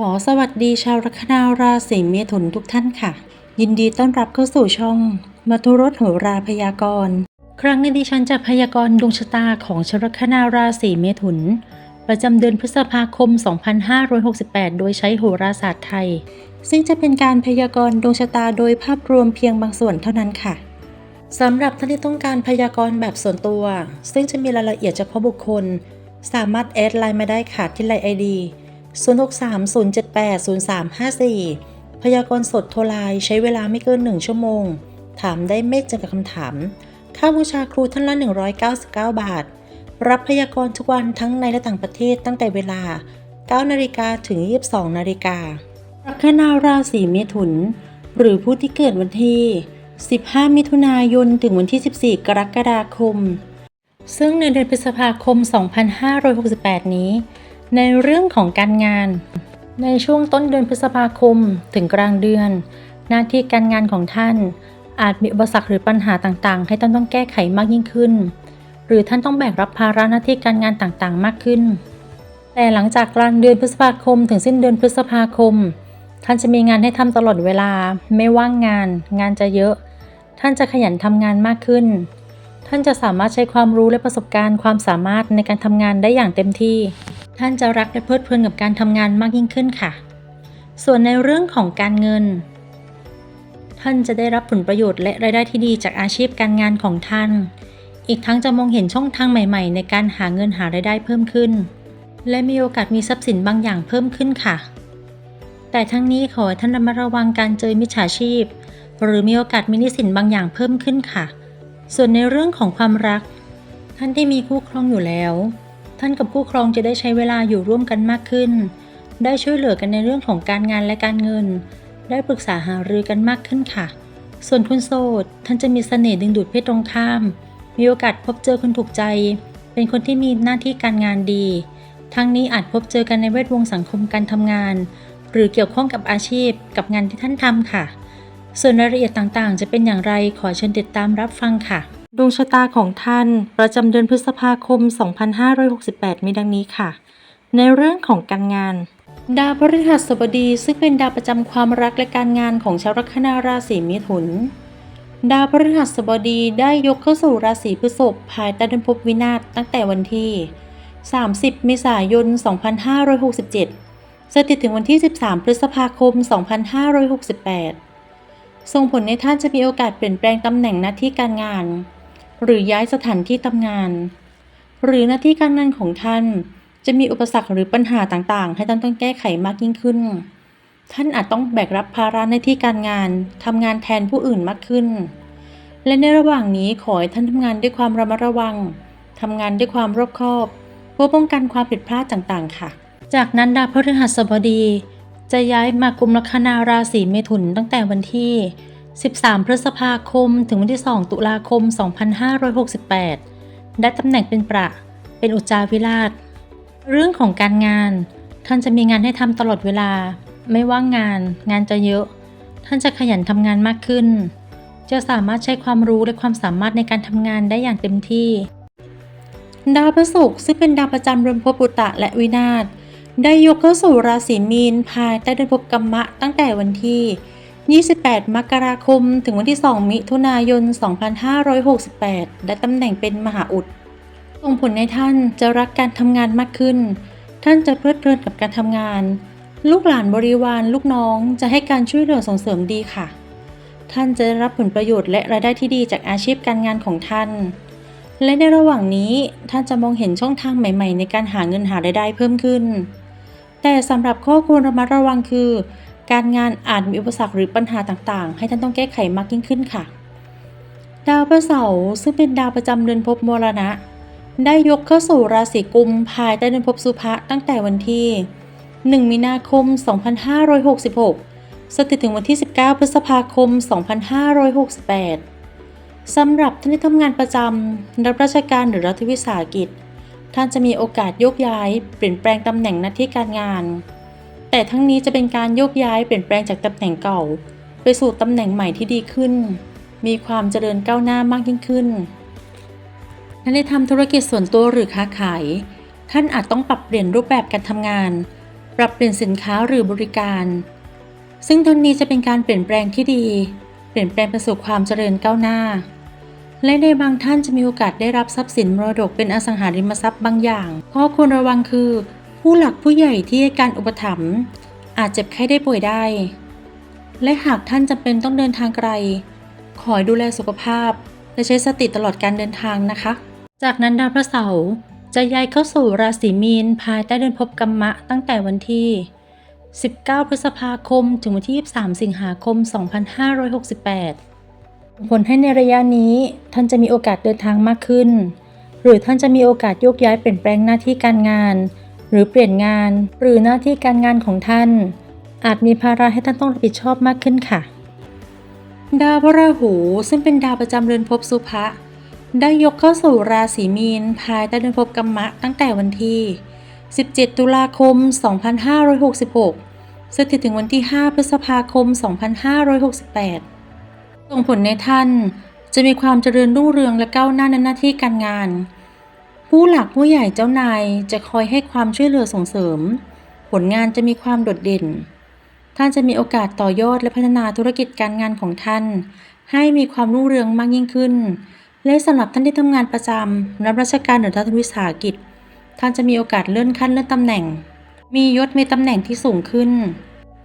ขอสวัสดีชาวลัคนาราศีเมถุนทุกท่านค่ะ ยินดีต้อนรับเข้าสู่ช่องมาทุรสโหราพยากรณ์ ครั้งนี้ดิฉันจะพยากรณ์ดวงชะตาของชาวลัคนาราศีเมถุน ประจำเดือนพฤษภาคม 2568 โดยใช้โหราศาสตร์ไทย ซึ่งจะเป็นการพยากรณ์ดวงชะตาโดยภาพรวมเพียงบางส่วนเท่านั้นค่ะสำหรับท่านที่ต้องการพยากรณ์แบบส่วนตัว ซึ่งจะมีรายละเอียดเฉพาะบุคคล สามารถแอดไลน์มาได้ค่ะที่ไลน์ไอดี 0630780354 พยากรณ์สดโทรไลน์ใช้เวลาไม่เกิน 1 ชั่วโมง ถามได้ไม่จำกัดคำถาม ค่าบูชาครูท่านละ 199 บาท รับพยากรณ์ทุกวันทั้งในและต่างประเทศตั้งแต่เวลา 9 นาฬิกาถึง 22 นาฬิกาลัคนาราศีเมถุน หรือผู้ที่เกิดวันที่ 15 มิถุนายน ถึงวันที่ 14 กรกฎาคม ซึ่งในเดือนพฤษภาคม 2568 นี้ ในเรื่องของการงาน ในช่วงต้นเดือนพฤษภาคมถึงกลางเดือน หน้าที่การงานของท่าน อาจมีอุปสรรคหรือปัญหาต่างๆ ให้ท่านต้องแก้ไขมากยิ่งขึ้น หรือท่านต้องแบกรับภาระหน้าที่การงานต่างๆ มากขึ้น แต่หลังจากกลางเดือนพฤษภาคม ถึงสิ้นเดือนพฤษภาคม ท่านจะมีงานให้ทำตลอดเวลา ไม่ว่างงาน งานจะเยอะ ท่านจะขยันทำงานมากขึ้น ท่านจะสามารถใช้ความรู้และประสบการณ์ความสามารถในการทำงานได้อย่างเต็มที่ ท่านจะรักและเพลิดเพลินกับการทำงานมากยิ่งขึ้นค่ะ ส่วนในเรื่องของการเงิน ท่านจะได้รับผลประโยชน์และรายได้ที่ดีจากอาชีพการงานของท่าน อีกทั้งจะมองเห็นช่องทางใหม่ ๆ ในการหาเงินหารายได้เพิ่มขึ้น และมีโอกาสมีทรัพย์สินบางอย่างเพิ่มขึ้นค่ะ แต่ทั้งนี้ขอให้ท่านระมัดระวังการเจอมิจฉาชีพ หรือมีโอกาสมีนี้สินบางอย่างเพิ่มขึ้นค่ะ ส่วนในเรื่องของความรัก ท่านที่มีคู่ครองอยู่แล้ว ท่านกับคู่ครองจะได้ใช้เวลาอยู่ร่วมกันมากขึ้น ได้ช่วยเหลือกันในเรื่องของการงานและการเงิน ได้ปรึกษาหารือกันมากขึ้นค่ะ ส่วนคุณโสดท่านจะมีเสน่ห์ดึงดูดเพศตรงข้าม มีโอกาสพบเจอคนถูกใจ เป็นคนที่มีหน้าที่การงานดี ทั้งนี้อาจพบเจอกันในแวดวงสังคมการทำงาน หรือเกี่ยวข้องกับอาชีพ กับงานที่ท่านทำค่ะ ส่วนรายละเอียดต่างๆ จะเป็นอย่างไรขอเชิญติดตามรับฟังค่ะ ดวงชะตาของท่านประจำเดือนพฤษภาคม 2568 มีดังนี้ค่ะ ในเรื่องของการงาน ดาวพฤหัสบดีซึ่งเป็นดาวประจำความรักและการงานของชาวลัคนาราศีมิถุน ดาวพฤหัสบดีได้ยกเข้าสู่ราศีพฤษภภายใต้เดินภพวินาศตั้งแต่วันที่ 30 เมษายน 2567 สถิตถึงวันที่ 13 พฤษภาคม 2568 ส่งผลในท่านจะมีโอกาสเปลี่ยนแปลงตำแหน่งหน้าที่การงาน หรือย้ายสถานที่ทำงาน หรือหน้าที่การงานของท่านจะมีอุปสรรคหรือปัญหาต่างๆ ให้ท่านต้องแก้ไขมากยิ่งขึ้น ท่านอาจต้องแบกรับภาระในที่การงานทำงานแทนผู้อื่นมากขึ้น และในระหว่างนี้ขอให้ท่านทำงานด้วยความระมัดระวังทำงานด้วยความรอบคอบเพื่อป้องกันความผิดพลาดต่างๆ ค่ะ จากนั้นดาวพฤหัสบดี จะย้ายมากุมลัคนาราศีเมถุนตั้งแต่วันที่ 13 พฤษภาคม ถึงวันที่ 2 ตุลาคม 2568 ได้ตำแหน่งเป็นประ เป็นอุจจาวิราช เรื่องของการงาน ท่านจะมีงานให้ทำตลอดเวลา ไม่ว่างงาน งานจะเยอะ ท่านจะขยันทำงานมากขึ้น จะสามารถใช้ความรู้และความสามารถในการทำงานได้อย่างเต็มที่ ดาวพฤหัสซึ่งเป็นดาวประจำเรือนพปุตตะและวินาศได้ยกเข้าสู่ราศีมีนภายใต้เดือนภพกัมมะตั้งแต่วันที่ 28 มกราคม ถึงวันที่ 2 มิถุนายน 2568 ได้ตำแหน่งเป็นมหาอุดส่งผลในท่านจะรักการทำงานมากขึ้น ท่านจะเพลิดเพลินกับการทำงาน ลูกหลานบริวารลูกน้องจะให้การช่วยเหลือส่งเสริมดีค่ะ ท่านจะได้รับผลประโยชน์และรายได้ที่ดีจากอาชีพการงานของท่าน และในระหว่างนี้ท่านจะมองเห็นช่องทางใหม่ ๆ ในการหาเงินหารายได้เพิ่มขึ้น แต่สำหรับข้อควรระมัดระวังคือ การงานอาจมีอุปสรรคหรือปัญหาต่างๆ ให้ท่านต้องแก้ไขมากยิ่งขึ้นค่ะ ดาวพฤหัสซึ่งเป็นดาวประจำเดือนภพมรณะ ได้ยกเข้าสู่ราศีกุมภายใต้เดือนภพสุภะตั้งแต่วันที่ 1 มีนาคม 2566 สถิตถึงวันที่ 19 พฤษภาคม 2568 สำหรับท่านที่ทำงานประจำรับราชการหรือรัฐวิสาหกิจ ท่านจะมีโอกาสโยกย้าย เปลี่ยนแปลงตำแหน่งหน้าที่การงาน แต่ทั้งนี้จะเป็นการโยกย้ายเปลี่ยนแปลงจากตำแหน่งเก่า ไปสู่ตำแหน่งใหม่ที่ดีขึ้น มีความเจริญก้าวหน้ามากยิ่งขึ้นและในทำธุรกิจส่วนตัวหรือค้าขาย ท่านอาจต้องปรับเปลี่ยนรูปแบบการทำงาน ปรับเปลี่ยนสินค้าหรือบริการ ซึ่งทั้งนี้จะเป็นการเปลี่ยนแปลงที่ดี เปลี่ยนแปลงไปสู่ความเจริญก้าวหน้า และในบางท่านจะมีโอกาสได้รับทรัพย์สินมรดกเป็นอสังหาริมทรัพย์บางอย่าง ข้อควรระวังคือ ผู้หลักผู้ใหญ่ที่ให้การอุปถัมภ์อาจเจ็บไข้ได้ป่วยได้ และหากท่านจำเป็นต้องเดินทางไกล ขอให้ดูแลสุขภาพ และใช้สติตลอดการเดินทางนะคะ จากนั้นดาวพระเสาร์จะย้ายเข้าสู่ราศีมีนภายใต้เดือนภพกัมมะตั้งแต่วันที่ 19 พฤษภาคม ถึงวันที่ 23 สิงหาคม 2568 ผลให้ในระยะนี้ท่านจะมีโอกาสเดินทางมากขึ้น หรือท่านจะมีโอกาสโยกย้ายเปลี่ยนแปลงหน้าที่การงาน รือเปลี่ยนงาน หรือหน้าที่การงานของท่าน อาจมีภาระให้ท่านต้องรับผิดชอบมากขึ้นค่ะ ดาวพระราหูซึ่งเป็นดาวประจำเรือนภพสุภะได้ยกเข้าสู่ราศีมีนภายใต้เดือนภพกัมมะตั้งแต่วันที่ 17 ตุลาคม 2566 สถิตถึงวันที่ 5 พฤษภาคม 2568 ส่งผลในท่านจะมีความเจริญรุ่งเรืองและก้าวหน้าในหน้าที่การงาน ผู้หลักผู้ใหญ่เจ้านายจะคอยให้ความช่วยเหลือส่งเสริม ผลงานจะมีความโดดเด่น ท่านจะมีโอกาสต่อยอดและพัฒนาธุรกิจการงานของท่าน ให้มีความรุ่งเรืองมากยิ่งขึ้น และสำหรับท่านที่ทำงานประจำรับราชการหรือรัฐวิสาหกิจ ท่านจะมีโอกาสเลื่อนขั้นเลื่อนตำแหน่ง มียศมีตำแหน่งที่สูงขึ้น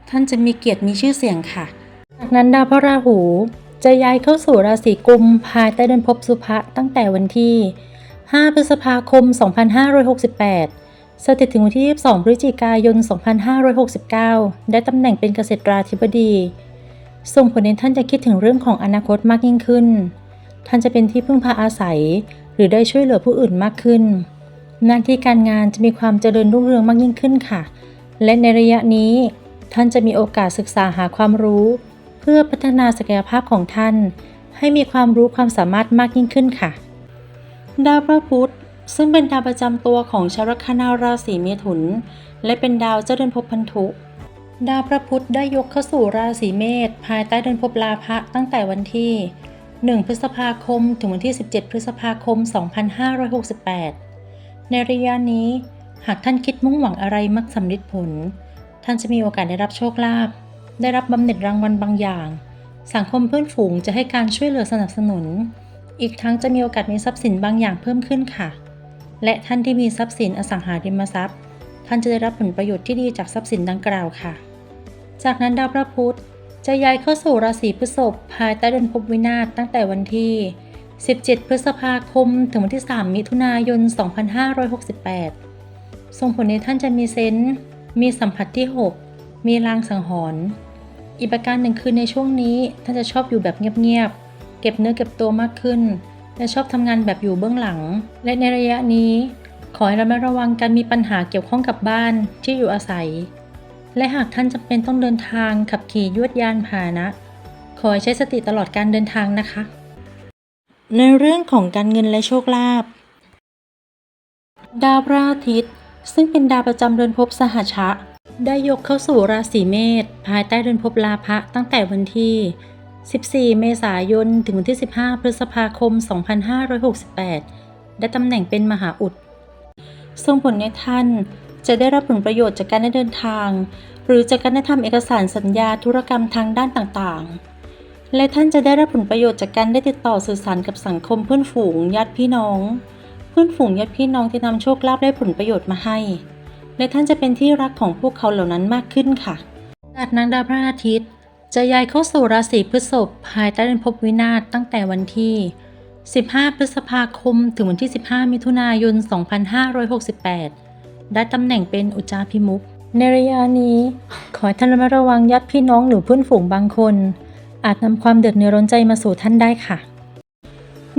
ท่านจะมีเกียรติมีชื่อเสียงค่ะ จากนั้นดาวพระราหูจะย้ายเข้าสู่ราศีกุมภายใต้เดือนภพสุภะตั้งแต่วันที่ 5 พฤษภาคม 2568 สถิตถึงวันที่ 22 พฤศจิกายน 2569 ได้ตำแหน่งเป็นเกษตราธิบดี ส่งผลให้ท่านจะคิดถึงเรื่องของอนาคตมากยิ่งขึ้น ท่านจะเป็นที่พึ่งพาอาศัย หรือได้ช่วยเหลือผู้อื่นมากขึ้น หน้าที่การงานจะมีความเจริญรุ่งเรืองมากยิ่งขึ้นค่ะ และในระยะนี้ ท่านจะมีโอกาสศึกษาหาความรู้ เพื่อพัฒนาศักยภาพของท่าน ให้มีความรู้ความสามารถมากยิ่งขึ้นค่ะ ดาวพระพุธซึ่งเป็นดาวประจำตัวของชาวลัคนาราศีเมถุน และเป็นดาวเจ้าเดือนภพพันธุ ดาวพระพุธได้ยกเข้าสู่ราศีเมษภายใต้เดือนภพลาภะตั้งแต่วันที่ 1 พฤษภาคม ถึงวันที่ 17 พฤษภาคม 2568 ในระยะนี้ หากท่านคิดมุ่งหวังอะไรมักสำเร็จผล ท่านจะมีโอกาสได้รับโชคลาภได้รับบำเหน็จรางวัลบางอย่าง สังคมเพื่อนฝูงจะให้การช่วยเหลือสนับสนุน อีกทั้งจะมีโอกาสมีทรัพย์สินบางอย่างเพิ่มขึ้นค่ะ และท่านที่มีทรัพย์สินอสังหาริมทรัพย์ ท่านจะได้รับผลประโยชน์ที่ดีจากทรัพย์สินดังกล่าวค่ะ จากนั้นดาวพระพุธจะย้ายเข้าสู่ราศีพฤษภภายใต้เดือนภพวินาศตั้งแต่วันที่ 17 พฤษภาคม ถึงวันที่ 3 มิถุนายน 2568 ส่งผลให้ท่านจะมีเซนส์มีสัมผัสที่ 6 มีลางสังหรณ์อีกประการหนึ่งคือในช่วงนี้ท่านจะชอบอยู่แบบเงียบๆ เก็บเนื้อเก็บตัวมากขึ้น และชอบทำงานแบบอยู่เบื้องหลัง และในระยะนี้ ขอให้ระมัดระวังการมีปัญหาเกี่ยวข้องกับบ้านที่อยู่อาศัย และหากท่านจำเป็นต้องเดินทางขับขี่ยวดยานพาหนะ ขอให้ใช้สติตลอดการเดินทางนะคะ ในเรื่องของการเงินและโชคลาภดาวพระอาทิตย์ซึ่งเป็นดาวประจำเรือนภพสหชะ ได้ยกเข้าสู่ราศีเมษภายใต้เรือนภพลาภะตั้งแต่วันที่ 14 เมษายน ถึงวันที่ 15 พฤษภาคม 2568 ได้ตำแหน่งเป็นมหาอุดส่งผลในท่านจะได้รับผลประโยชน์จากการได้เดินทาง หรือจากการได้ทำเอกสารสัญญาธุรกรรมทางด้านต่างๆ และท่านจะได้รับผลประโยชน์จากการได้ติดต่อสื่อสารกับสังคมเพื่อนฝูงญาติพี่น้อง เพื่อนฝูงญาติพี่น้องที่นำโชคลาภได้ผลประโยชน์มาให้ และท่านจะเป็นที่รักของพวกเขาเหล่านั้นมากขึ้นค่ะจากนั้นดาวพระอาทิตย์ จะย้ายเข้าสู่ราศีพฤษภภายใต้เดือนภพวินาศตั้งแต่วันที่ 15 พฤษภาคม ถึงวันที่ 15 มิถุนายน 2568 ได้ตำแหน่งเป็นอุจจาพิมุขในระยะนี้ ขอให้ท่านระมัดระวังญาติพี่น้องหรือเพื่อนฝูงบางคน อาจนำความเดือดเนื้อร้อนใจมาสู่ท่านได้ค่ะ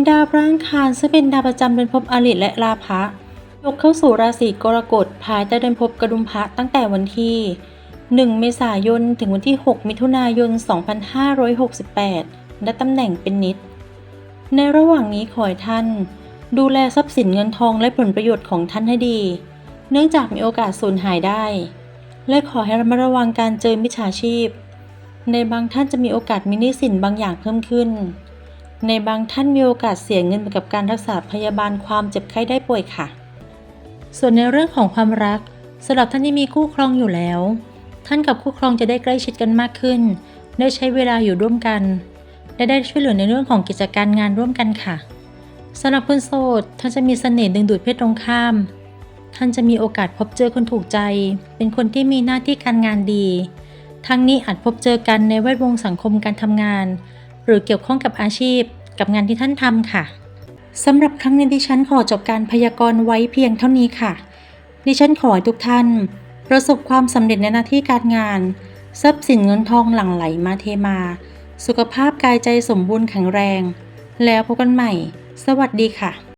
ดาวพระอังคารซึ่งเป็นดาวประจำเดือนภพอริและลาภะยกเข้าสู่ราศีกรกฎภายใต้เดือนภพกระดุมพระตั้งแต่วันที่ 1 เมษายน ถึงวันที่ 6 มิถุนายน 2568 ได้ตำแหน่งเป็นนิด ในระหว่างนี้ขอให้ท่าน ดูแลทรัพย์สินเงินทองและผลประโยชน์ของท่านให้ดี เนื่องจากมีโอกาสสูญหายได้ และขอให้ระมัดระวังการเจอมิจฉาชีพ ในบางท่านจะมีโอกาสมีหนี้สินบางอย่างเพิ่มขึ้น ในบางท่านมีโอกาสเสียเงินไปกับการรักษาพยาบาลความเจ็บไข้ได้ป่วยค่ะ ส่วนในเรื่องของความรักสำหรับท่านที่มีคู่ครองอยู่แล้ว ท่านกับคู่ครองจะได้ใกล้ชิดกันมากขึ้น ได้ใช้เวลาอยู่ร่วมกัน และได้ช่วยเหลือในเรื่องของกิจการงานร่วมกันค่ะสำหรับคนโสดท่านจะมีเสน่ห์ดึงดูดเพศตรงข้าม ท่านจะมีโอกาสพบเจอคนถูกใจ เป็นคนที่มีหน้าที่การงานดี ทั้งนี้อาจพบเจอกันในแวดวงสังคมการทำงาน หรือเกี่ยวข้องกับอาชีพ กับงานที่ท่านทำค่ะสำหรับครั้งนี้ดิฉันขอจบการพยากรณ์ไว้เพียงเท่านี้ค่ะ ดิฉันขอให้ทุกท่าน ประสบความสำเร็จในหน้าที่การงาน ทรัพย์สินเงินทองหลั่งไหลมาเทมา สุขภาพกายใจสมบูรณ์แข็งแรง แล้วพบกันใหม่ สวัสดีค่ะ